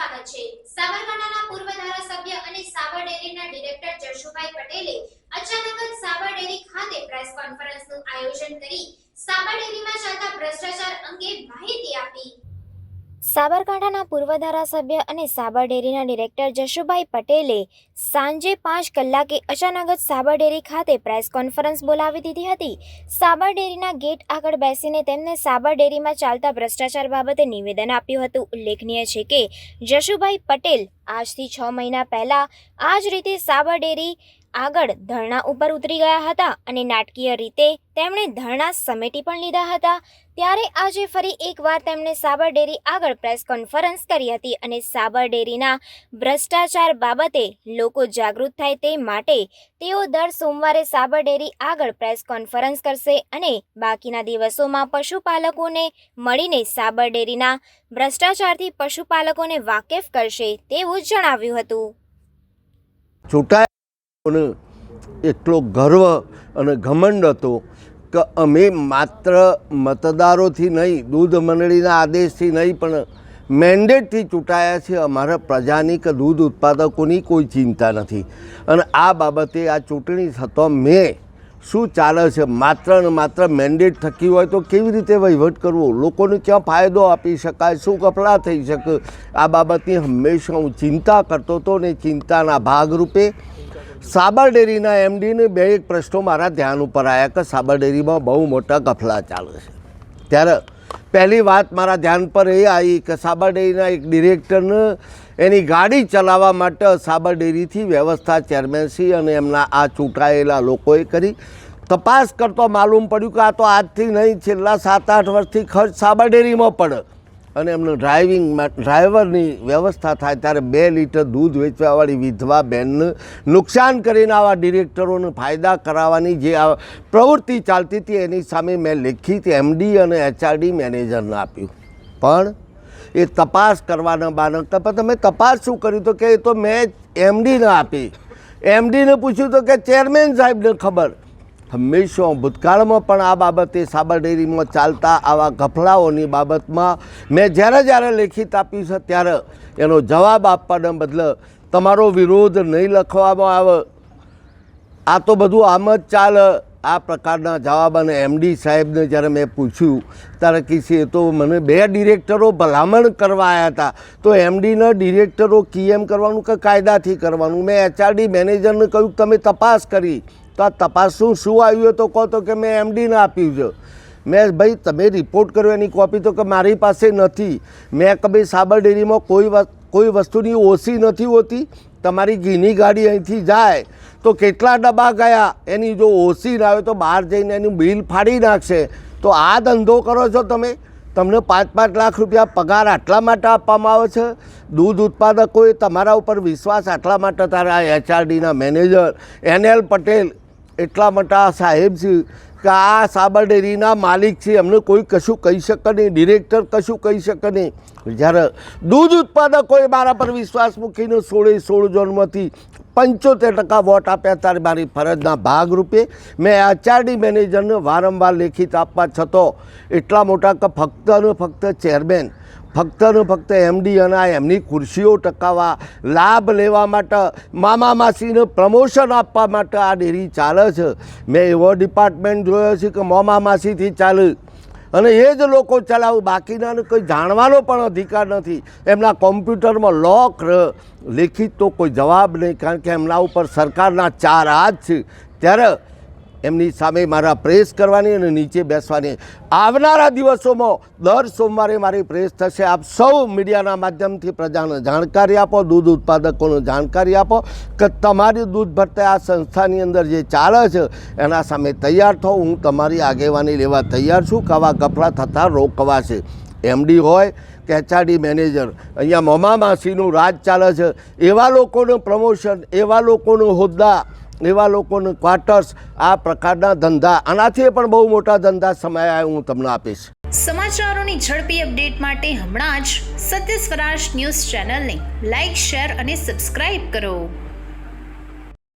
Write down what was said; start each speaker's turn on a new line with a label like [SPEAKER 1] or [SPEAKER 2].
[SPEAKER 1] સ્વાગત છે. સાબરકાંઠાના પૂર્વ ધારાસભ્ય અને સાબર ડેરીના ડિરેક્ટર જશુભાઈ પટેલે અચાનક જ સાબર ડેરી ખાતે પ્રેસ કોન્ફરન્સનું
[SPEAKER 2] આયોજન કરી સાબર ડેરીમાં ચાલતા ભ્રષ્ટાચાર અંગે માહિતી આપી.
[SPEAKER 1] સાબરકાંઠાના પૂર્વ ધારાસભ્ય અને સાબર ડેરીના ડિરેક્ટર જશુભાઈ પટેલે સાંજે પાંચ કલાકે અચાનક જ સાબર ડેરી ખાતે પ્રેસ કોન્ફરન્સ બોલાવી દીધી હતી. સાબર ડેરીના ગેટ આગળ બેસીને તેમને સાબર ડેરીમાં ચાલતા ભ્રષ્ટાચાર બાબતે નિવેદન આપ્યું હતું. ઉલ્લેખનીય છે કે, જશુભાઈ પટેલ આજથી છ મહિના પહેલા આ જ રીતે સાબર ડેરી આગળ ધરણા ઉપર ઉતરી ગયા હતા અને નાટકીય રીતે તેમણે ધરણા સમેટી પણ લીધા હતા. ત્યારે આજે ફરી એકવાર તેમણે સાબર ડેરી આગળ પ્રેસ કોન્ફરન્સ કરી હતી અને સાબર ડેરીના ભ્રષ્ટાચાર બાબતે લોકો જાગૃત થાય તે માટે તેઓ દર સોમવારે સાબર ડેરી આગળ પ્રેસ કોન્ફરન્સ કરશે અને બાકીના દિવસોમાં પશુપાલકોને મળીને સાબર ડેરીના ભ્રષ્ટાચારથી પશુપાલકોને વાકેફ કરશે તેવું જણાવ્યું હતું.
[SPEAKER 3] ચૂંટાયેલાઓને એટલો ગર્વ અને ઘમંડ હતો. કે અમે માત્ર મતદારોથી નહીં, દૂધ મંડળીના આદેશથી નહીં, પણ મેન્ડેટથી ચૂંટાયા છે અમારા પ્રજાની કે દૂધ ઉત્પાદકોની કોઈ ચિંતા નથી. અને આ બાબતે આ ચૂંટણી થતો મેં શું ચાલે છે? માત્ર ને માત્ર મેન્ડેટ થકી હોય તો કેવી રીતે વહીવટ કરવો? લોકોને ક્યાં ફાયદો આપી શકાય? શું કપડા થઈ શકે? આ બાબતની હંમેશા હું ચિંતા કરતો હતો ને ચિંતાના ભાગરૂપે સાબર ડેરીના એમડીને બે એક પ્રશ્નો મારા ધ્યાન ઉપર આવ્યા કે સાબર ડેરીમાં બહુ મોટા ગફલા ચાલે છે. ત્યારે પહેલી વાત મારા ધ્યાન પર એ આવી કે સાબર ડેરીના એક ડિરેક્ટરને એની ગાડી ચલાવવા માટે સાબર ડેરીથી વ્યવસ્થા ચેરમેનશ્રી અને એમના આ ચૂંટાયેલા લોકોએ કરી. તપાસ કરતો માલુમ પડ્યું કે આ તો આજથી નહીં, છેલ્લા સાત આઠ વર્ષથી ખર્ચ સાબર ડેરીમાં પડે. અને એમનું ડ્રાઇવિંગ ડ્રાઈવરની વ્યવસ્થા થાય ત્યારે બે લીટર દૂધ વેચવાવાળી વિધવા બેનને નુકસાન કરીને આવા ડિરેક્ટરોને ફાયદા કરાવવાની જે આ પ્રવૃત્તિ ચાલતી હતી, એની સામે મેં લેખિત એમડી અને એચઆરડી મેનેજરને આપ્યું. પણ એ તપાસ કરવાના બાને પણ તમે તપાસ શું કર્યું તો કે એ તો મેં એમડીને આપી. એમડીને પૂછ્યું તો કે ચેરમેન સાહેબને ખબર. હંમેશા ભૂતકાળમાં પણ આ બાબતે સાબર ડેરીમાં ચાલતા આવા ગફલાઓની બાબતમાં મેં જ્યારે જ્યારે લેખિત આપ્યું છે ત્યારે એનો જવાબ આપવાના બદલે તમારો વિરોધ નહીં લખવામાં આવે. આ તો બધું આમ જ ચાલે. આ પ્રકારના જવાબ અને એમડી સાહેબને જ્યારે મેં પૂછ્યું, ત્યારે કીધું એ તો મને બે ડિરેક્ટરો ભલામણ કરવા આવ્યા હતા તો એમડીના ડિરેક્ટરો કીએમ કરવાનું કે કાયદાથી કરવાનું? મેં એચઆરડી મેનેજરને કહ્યું, તમે તપાસ કરી. તો આ તપાસનું શું આવ્યું તો કહો તો કે મેં એમડીને આપ્યું છે. મેં ભાઈ, તમે રિપોર્ટ કર્યો એની કોપી તો કે મારી પાસે નથી. મેં કે ભાઈ, સાબર ડેરીમાં કોઈ કોઈ વસ્તુની ઓછી નથી હોતી. તમારી ઘીની ગાડી અહીંથી જાય. તો કેટલા ડબ્બા ગયા? એની જો ઓછી ના આવે તો બહાર જઈને એનું બિલ ફાડી નાખશે. તો આ ધંધો કરો છો તમે. તમને પાંચ પાંચ લાખ રૂપિયા પગાર આટલા માટે આપવામાં આવે છે? દૂધ ઉત્પાદકોએ તમારા ઉપર વિશ્વાસ આટલા માટે? તારા એચઆરડીના મેનેજર એનએલ પટેલ એટલા મોટા સાહેબ છે કે આ સાબર ડેરીના માલિક છે. એમને કોઈ કશું કહી શકે નહીં. ડિરેક્ટર કશું કહી શકે નહીં. જ્યારે દૂધ ઉત્પાદકોએ મારા પર વિશ્વાસ મૂકીને સોળે સોળ ઝોનમાંથી પંચોતેર ટકા વોટ આપ્યા ત્યારે મારી ફરજના ભાગરૂપે મેં આચારડી મેનેજરને વારંવાર લેખિત આપવા છતાં એટલા મોટા કે ફક્ત અને ફક્ત ચેરમેન ફક્ત ફક્ત એમડી અને આ એમની ખુરશીઓ ટકાવવા લાભ લેવા માટે, મામા માસીને પ્રમોશન આપવા માટે આ ડેરી ચાલે છે. મેં એવો ડિપાર્ટમેન્ટ જોયો છે કે મામા માસીથી ચાલે. અને એ જ લોકો ચલાવું, બાકીનાને કોઈ જાણવાનો પણ અધિકાર નથી. એમના કોમ્પ્યુટરમાં લોક લેખિત તો કોઈ જવાબ નહીં, કારણ કે એમના ઉપર સરકારના ચાર હાથ છે. ત્યારે એમની સામે મારા પ્રેસ કરવાની અને નીચે બેસવાની. આવનારા દિવસોમાં દર સોમવારે મારી પ્રેસ થશે. આપ સૌ મીડિયાના માધ્યમથી પ્રજાને જાણકારી આપો, દૂધ ઉત્પાદકોને જાણકારી આપો કે તમારી દૂધ ભરતા આ સંસ્થાની અંદર જે ચાલે છે, એના સામે તૈયાર થો. હું તમારી આગેવાની લેવા તૈયાર છું. કે આવા ગફલા થતાં રોકવાશે. એમડી હોય કે એચઆરડી મેનેજર. અહીંયા મોમા માસીનું રાજ ચાલે છે. એવા લોકોનું પ્રમોશન, એવા લોકોનું હોદ્દા. એવા લોકોનું ક્વાર્ટર્સ આ પ્રકારના ધંધા, આનાથી પણ બહુ મોટા ધંધા સમય હું તમને આપીશ.
[SPEAKER 4] સમાચારોની ઝડપી અપડેટ માટે હમણાં જ સત્ય સ્વરાજ ન્યૂઝ ચેનલને લાઇક શેર અને સબસ્ક્રાઇબ કરો.